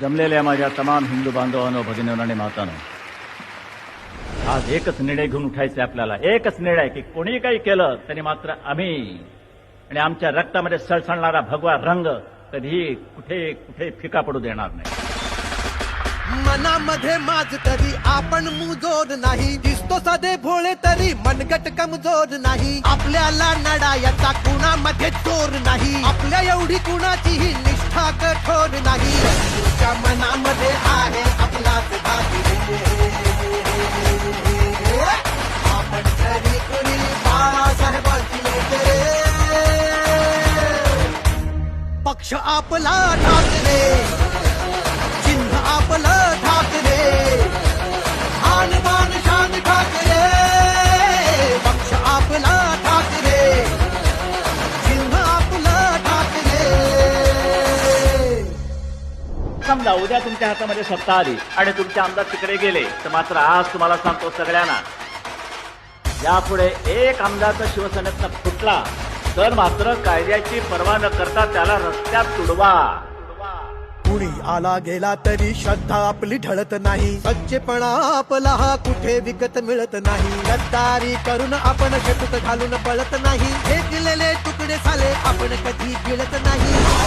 जमलेल्या माझ्या तमाम हिंदू बांधवांनो भगिनींनो आणि मातानो. आज एकच निर्णय घेऊन उठायचे आपल्याला. एकच निर्णय की कोणी काही केलं तरी मात्र आम्ही आणि आमच्या रक्तामध्ये सळसळणारा भगवा रंग कधीही कुठे कुठे फिका पडू देणार नाही. मनामध्ये माझ तरी आपण मुजोर नाही. दिसतो साधे भोळे तरी मनगट कमजोर नाही. आपल्याला नडायचा मध्ये चोर नाही. आपल्या एवढी कुणाचीही निष्ठा कठोर नाही. तुझ्या मनामध्ये आहे आपलाच आपण तरी कुणी बाळासाहेबांची पक्ष आपला ठाकरे समजा उद्या तुमच्या हातामध्ये सत्ता आली. आणि तुमचे आमदार तिकडे गेले. तर मात्र आज तुम्हाला सांगतो सगळ्यांना यापुढे एक आमदार जर शिवसेनेतनं फुटला तर मात्र कायद्याची पर्वा न करता त्याला रस्त्यात तुडवा. कुणी आला गेला तरी श्रद्धा आपली ढळत नाही. सच्चेपणा आपला हा कुठे विकत मिळत नाही. गद्दारी करून आपण शेतूत घालून पळत नाही. हे दिलेले तुकडे झाले आपण कधी गिळत नाही.